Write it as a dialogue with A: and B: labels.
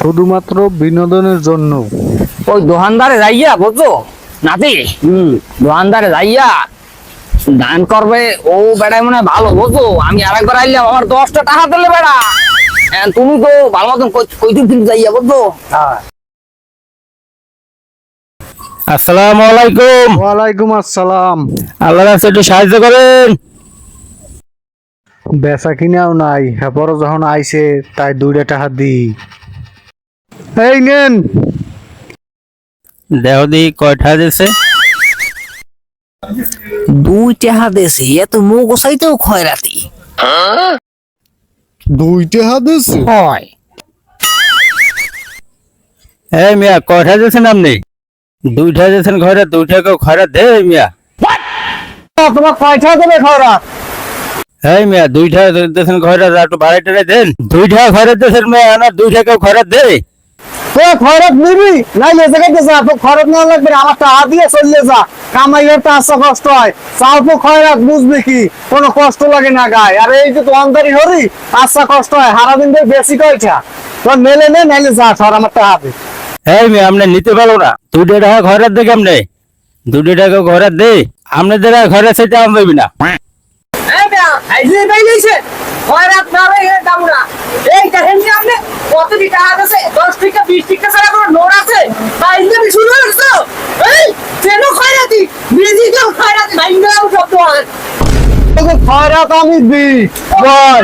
A: শুধুমাত্র বিনোদনের জন্য।
B: ওই দোকানদারে যাইয়া বুঝছ? নাতি? হম। দোকানদারে যাইয়া দান করবে। ও বেড়ায় মনে ভালো বুঝছ? আমি আরেকবার আইলাম আমার দশটা টাকা দিলে বেড়া। হ্যাঁ, তুমি তো ভালো মতন কইতুম কিন্তু যাইয়া বুঝছ?
C: আসসালামু আলাইকুম।
A: ওয়ালাইকুম আসসালাম।
C: আল্লাহ রাস্তা একটু সাহায্য করেন।
A: বেচা কিনাও নাই হেপর যখন আইছে তাই দুইটা টাকা দি এই নেন।
C: দেহ দি কয়টা দিছে।
B: দুই টাকা দেশে এত মুখ গোসাইতেও খয়রাতি
A: দুই টাকা দিছে?
B: হয়।
C: এই মিয়া কয়টা দিয়েছেন আপনি? দুইটা দিয়েছেন ঘরে দুইটা কেউ ঘরে দে মিয়া।
A: তোমার কয়টা দেবে খরা
C: এই মিয়া দুইটা দিয়েছেন ঘরে একটু ভাড়া টাড়া দেন। দুইটা ঘরে দিয়েছেন মিয়া না দুইটা কেউ ঘরে দে
A: তো খরচ নিবি নাই লেজে গেছে যা তো খরচ না লাগবে আমার টাকা দিয়ে চললে যা। কামাই করতে আসা কষ্ট হয়। চাও তো খয়রাত বুঝবে কি? কোনো কষ্ট লাগে না গায়ে। আর এই যে দোকানদারি হরি আসা কষ্ট হয়। সারাদিন ধরে বেশি কয়টা? তো মেলে নে নাইলে যা সর আমার টাকা দে
C: এই মেয়ে আপনি নিতে পারো না। দুটো টাকা দে কেমনে দুটো টাকা দে আপনাদের ঘরে সেটা আমি না।
B: খয়রাত। এই দেখেন আপনি টাকা? দশ টিকা, বিশ টিকা ছাড়া কোনো নোট আছে? বাইন্দা আমি শুরু করছ? এই, ট্রেনও খয়রাতি? মিউজিক্যাল খয়রাতি, বাইন্দা আমি শব্দ হয়।
A: খয়রাত আমি দি বল